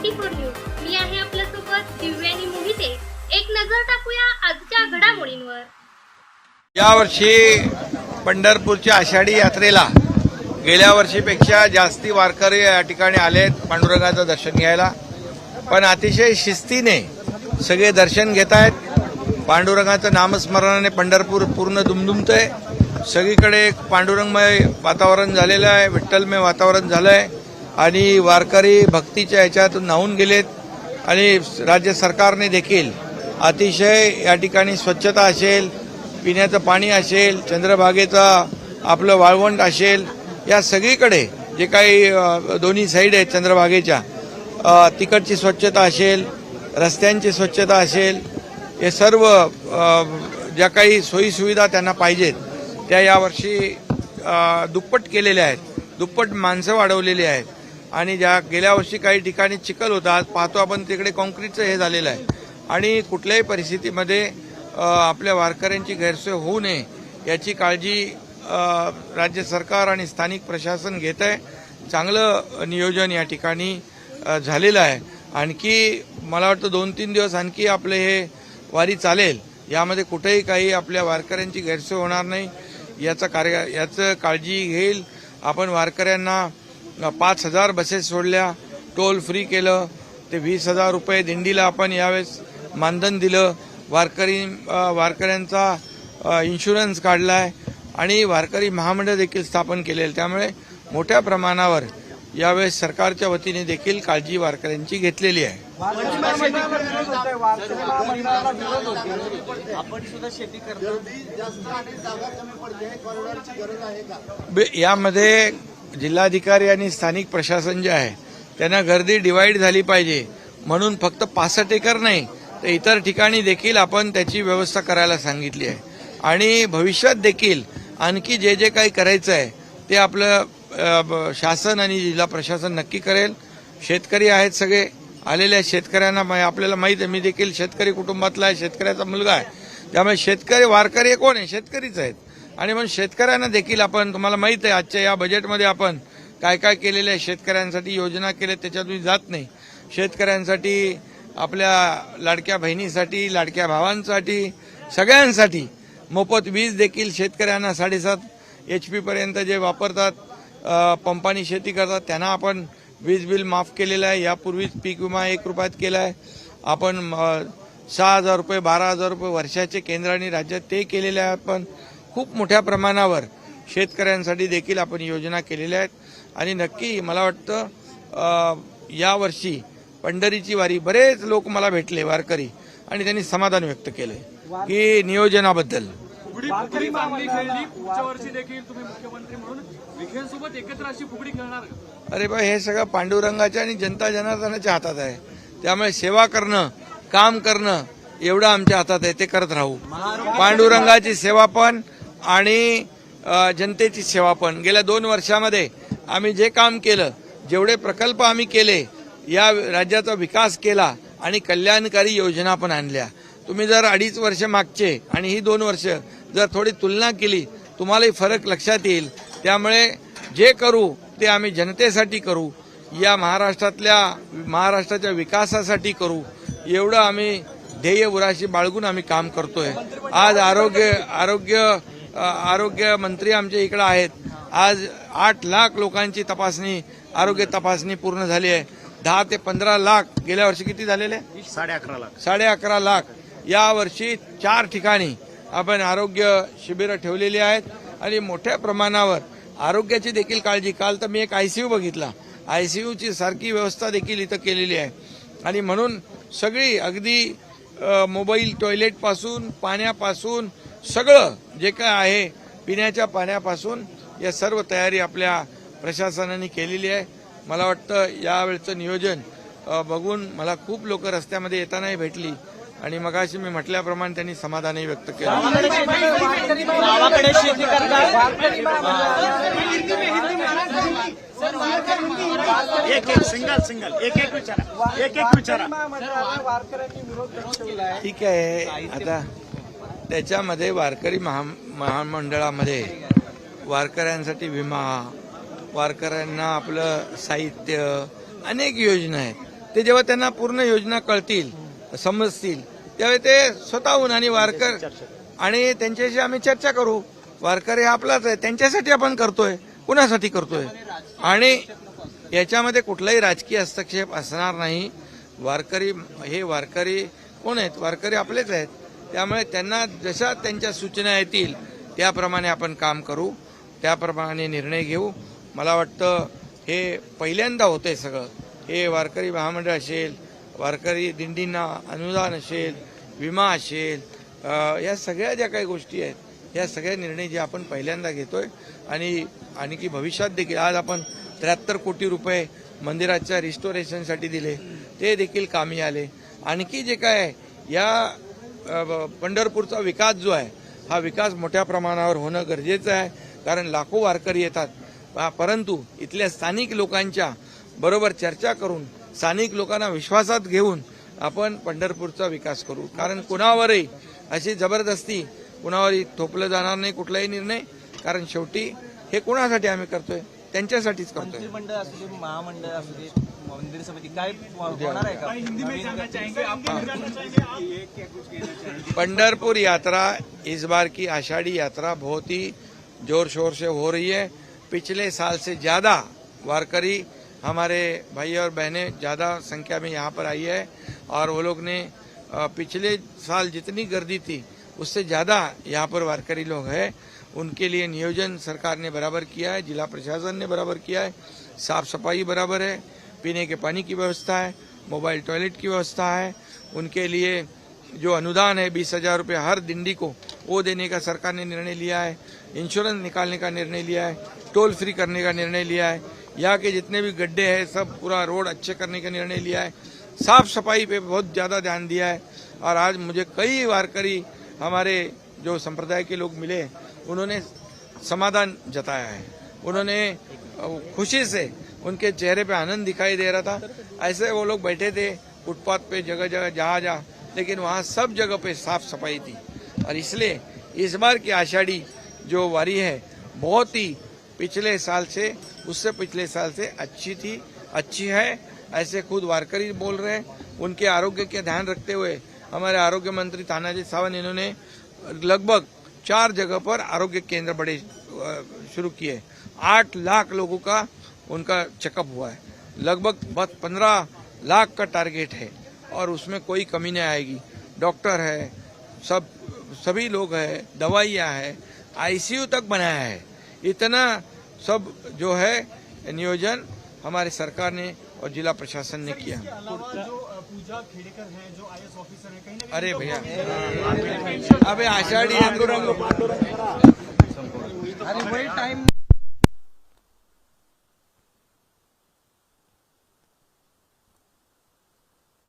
Twenty four news मी आहे आपल्यासोबत दिव्यानी मोहिते. एक नजर टाकूया आजच्या घडामोडींवर. यावर्षी पंढरपूरच्या आषाढी यात्रेला गेल्या वर्षीपेक्षा जास्ती वारकरी या ठिकाणी आलेत पांडुरंगाचं दर्शन घ्यायला. पण अतिशय शिस्तीने सगळे दर्शन घेत आहेत. पांडुरंगाचं नामस्मरणाने पंढरपूर पूर्ण दुमदुमतंय. सगळीकडे एक पांडुरंगमय वातावरण झालेलं आहे विठ्ठलमय वातावरण झालं आहे आणि वारकरी भक्तीच्या याच्यात न्हावून गेलेत. आणि राज्य सरकारने देखील अतिशय या ठिकाणी स्वच्छता असेल पिण्याचं पाणी असेल चंद्रभागेचा आपलं वाळवंट असेल या सगळीकडे जे काही दोन्ही साईड आहेत चंद्रभागेच्या तिकडची स्वच्छता असेल रस्त्यांची स्वच्छता असेल हे सर्व ज्या काही सोयीसुविधा त्यांना पाहिजेत त्या यावर्षी दुप्पट केलेल्या आहेत. दुप्पट माणसं वाढवलेली आहेत. आणि ज्या गेल्या वर्षी काही ठिकाणी चिखल होता आज पाहतो आपण तिकडे कॉन्क्रीटचं हे झालेलं आहे. आणि कुठल्याही परिस्थितीमध्ये आपल्या वारकऱ्यांची गैरसोय होऊ नये याची काळजी राज्य सरकार आणि स्थानिक प्रशासन घेत आहे. चांगलं नियोजन या ठिकाणी झालेलं आहे. आणखी मला वाटतं दोन तीन दिवस आणखी आपले हे वारी चालेल. यामध्ये कुठेही काही आपल्या वारकऱ्यांची गैरसोय होणार नाही. याचा कार्य याचं काळजी घेईल. आपण वारकऱ्यांना पाच हजार बसेस सोडल्या टोल फ्री केलं ते वीस हजार रुपये दिंडीला आपण यावेळेस मानधन दिलं. वारकरी वारकऱ्यांचा इन्शुरन्स काढलाय आणि वारकरी महामंडळ देखील स्थापन केलेलं. त्यामुळे मोठ्या प्रमाणावर यावेळेस सरकारच्या वतीने देखील काळजी वारकऱ्यांची घेतलेली आहे. यामध्ये जिल्हाधिकारी आणि स्थानिक प्रशासन जे आहे त्यांना गर्दी डिवाईड झाली पाहिजे. म्हणून फक्त पासष्ट एकर नाही तर इतर ठिकाणी देखील आपण त्याची व्यवस्था करायला सांगितली आहे. आणि भविष्यात देखील आणखी जे जे काही करायचं आहे ते आपलं ब- शासन आणि जिल्हा प्रशासन नक्की करेल. शेतकरी आहेत सगळे आलेल्या शेतकऱ्यांना आपल्याला माहीत आहे मी देखील शेतकरी कुटुंबातला आहे शेतकऱ्याचा मुलगा आहे. त्यामुळे शेतकरी वारकरी कोण आहे? शेतकरीच आहेत. आणि म्हणून शेतकऱ्यांना देखील आपण तुम्हाला माहीत आहे आजच्या या बजेटमध्ये आपण काय काय केलेलं आहे शेतकऱ्यांसाठी योजना केल्या त्याच्यात जात नाही. शेतकऱ्यांसाठी आपल्या लाडक्या बहिणीसाठी लाडक्या भावांसाठी सगळ्यांसाठी मोफत वीज देखील शेतकऱ्यांना साडेसात एच पीपर्यंत जे वापरतात पंपानी शेती करतात त्यांना आपण वीज बिल माफ केलेलं आहे. यापूर्वीच पीक विमा एक रुपयात केला आहे आपण सहा हजार रुपये बारा हजार रुपये वर्षाचे केंद्र आणि राज्यात ते केलेले आहे आपण. खूप मोठ्या प्रमाणावर शेतकऱ्यांसाठी देखील आपण योजना केलेल्या आहेत. आणि नक्की मला वाटतं यावर्षी पंढरीची वारी बरेच लोक मला भेटले वारकरी. आणि त्यांनी समाधान व्यक्त केलंय की नियोजनाबद्दल. अरे बा हे सगळं पांडुरंगाच्या आणि जनता जनार्दनाच्या हातात आहे. त्यामुळे सेवा करणं काम करणं एवढं आमच्या हातात आहे ते करत राहू. पांडुरंगाची सेवा पण आणि जनतेची सेवा पण. गेल्या दोन वर्षामध्ये आम्ही जे काम केलं जेवढे प्रकल्प आम्ही केले या राज्याचा विकास केला आणि कल्याणकारी योजना पण आणल्या. तुम्ही जर अडीच वर्ष मागचे आणि ही दोन वर्ष जर थोडी तुलना केली तुम्हालाही फरक लक्षात येईल. त्यामुळे जे करू ते आम्ही जनतेसाठी करू. या महाराष्ट्रातल्या महाराष्ट्राच्या विकासासाठी करू. एवढं आम्ही ध्येय उराशी बाळगून आम्ही काम करतोय. आज आरोग्य आरोग्य आरोग्य मंत्री आमच्या इकडे आहेत. आज आठ लाख लोकांची तपासणी आरोग्य तपासणी पूर्ण झाली आहे. दहा ते पंधरा लाख गेल्या वर्षी किती झालेले? साडे अकरा लाख. साडे अकरा लाख. या वर्षी चार ठिकाणी आपण आरोग्य शिबिरं ठेवलेली आहेत आणि मोठ्या प्रमाणावर आरोग्याची देखील काळजी. काल तर मी एक आयसीयू बघितला. आयसीयूची सारखी व्यवस्था देखील इथं केलेली आहे. आणि म्हणून सगळी अगदी मोबाईल टॉयलेटपासून पाण्यापासून सगळं जे काय आहे पिण्याच्या पाण्यापासून या सर्व तयारी आपल्या प्रशासनाने केलेली आहे. मला वाटतं यावेळचं नियोजन बघून मला खूप लोक रस्त्यामध्ये येतानाही भेटली आणि मगाशी मी म्हटल्याप्रमाणे त्यांनी समाधानही व्यक्त केलं. एक एक सिंगल सिंगल एक एक विचारा एक एक विचारा. ठीक आहे आता त्याच्यामध्ये वारकरी महा महामंडळामध्ये वारकऱ्यांसाठी विमा वारकऱ्यांना आपलं साहित्य अनेक योजना आहेत. ते जेव्हा त्यांना पूर्ण योजना कळतील समजतील त्यावेळी ते स्वतःहून आणि वारकर आणि त्यांच्याशी आम्ही चर्चा करू. वारकरी हे आपलाच आहे त्यांच्यासाठी आपण करतोय कुणासाठी करतोय? आणि याच्यामध्ये कुठलाही राजकीय हस्तक्षेप असणार नाही. वारकरी हे वारकरी कोण आहेत? वारकरी आपलेच आहेत. त्यामुळे त्यांना जशा त्यांच्या सूचना येतील त्याप्रमाणे आपण काम करू त्याप्रमाणे निर्णय घेऊ. मला वाटतं हे पहिल्यांदा होतंय सगळं. हे वारकरी महामंडळ असेल वारकरी दिंडींना अनुदान असेल विमा असेल या सगळ्या ज्या काही गोष्टी आहेत या सगळ्या निर्णय जे आपण पहिल्यांदा घेतोय. आणि आणखी भविष्यात देखील आज आपण त्र्याहत्तर कोटी रुपये मंदिराच्या रिस्टोरेशनसाठी दिले ते देखील कामी आले. आणखी जे काय आहे, या पंढरपूरचा विकास जो आहे हा विकास मोठ्या प्रमाणावर होणं गरजेचं आहे. कारण लाखो वारकरी येतात. परंतु इथल्या स्थानिक लोकांच्या बरोबर चर्चा करून स्थानिक लोकांना विश्वासात घेऊन आपण पंढरपूरचा विकास करू. कारण कुणावरही अशी जबरदस्ती कुणावरही थोपलं जाणार नाही कुठलाही निर्णय. कारण शेवटी हे कुणासाठी आम्ही करतोय? त्यांच्यासाठीच करतोय. असू दे महामंडळ असू दे मंदिर समिती काय होणार आहे का? हिंदी में जानना चाहेंगे आप जानना चाहेंगे पंडरपुर यात्रा इस बार की आषाढ़ी यात्रा बहुत ही ज़ोर शोर से हो रही है। पिछले साल से ज़्यादा वारकरी हमारे भाई और बहनें ज़्यादा संख्या में यहाँ पर आई है और वो लोग ने पिछले साल जितनी गर्दी थी उससे ज़्यादा यहाँ पर वारकरी लोग हैं। उनके लिए नियोजन सरकार ने बराबर किया है जिला प्रशासन ने बराबर किया है साफ़ सफ़ाई बराबर है। पीने के पानी की व्यवस्था है, मोबाइल टॉयलेट की व्यवस्था है, उनके लिए जो अनुदान है बीस हज़ार रुपये हर दिंडी को, वो देने का सरकार ने निर्णय लिया है इंश्योरेंस निकालने का निर्णय लिया है टोल फ्री करने का निर्णय लिया है, यहाँ के जितने भी गड्ढे हैं, सब पूरा रोड अच्छे करने का निर्णय लिया है, साफ़ सफ़ाई पे बहुत ज़्यादा ध्यान दिया है, और आज मुझे कई बार वारकरी हमारे जो संप्रदाय के लोग मिले, उन्होंने समाधान जताया है, उन्होंने खुशी से उनके चेहरे पे आनंद दिखाई दे रहा था। ऐसे वो लोग बैठे थे, फुटपाथ पे जगह जगह जहाँ जहाँ लेकिन वहाँ सब जगह पे साफ़ सफ़ाई थी। और इसलिए इस बार की आषाढ़ी जो वारी है, बहुत ही पिछले साल से, उससे पिछले साल से अच्छी थी, अच्छी है, ऐसे खुद वारकरी बोल रहे हैं। उनके आरोग्य का ध्यान रखते हुए हमारे आरोग्य मंत्री तानाजी सावंत, इन्होंने लगभग चार जगह पर आरोग्य केंद्र बड़े शुरू किए। आठ लाख लोगों का उनका चेकअप हुआ है। लगभग बस पंद्रह लाख का टारगेट है और उसमें कोई कमी नहीं आएगी। डॉक्टर है सब सभी लोग हैं दवाइयाँ है आईसीयू तक बनाया है। इतना सब जो है नियोजन हमारे सरकार ने और जिला प्रशासन ने किया। अलावा जो अ, पूजा खेड़ेकर हैं जो आईएएस ऑफिसर हैं कहीं ना अरे भैया। अबे आषाढ़ी अरे वही टाइम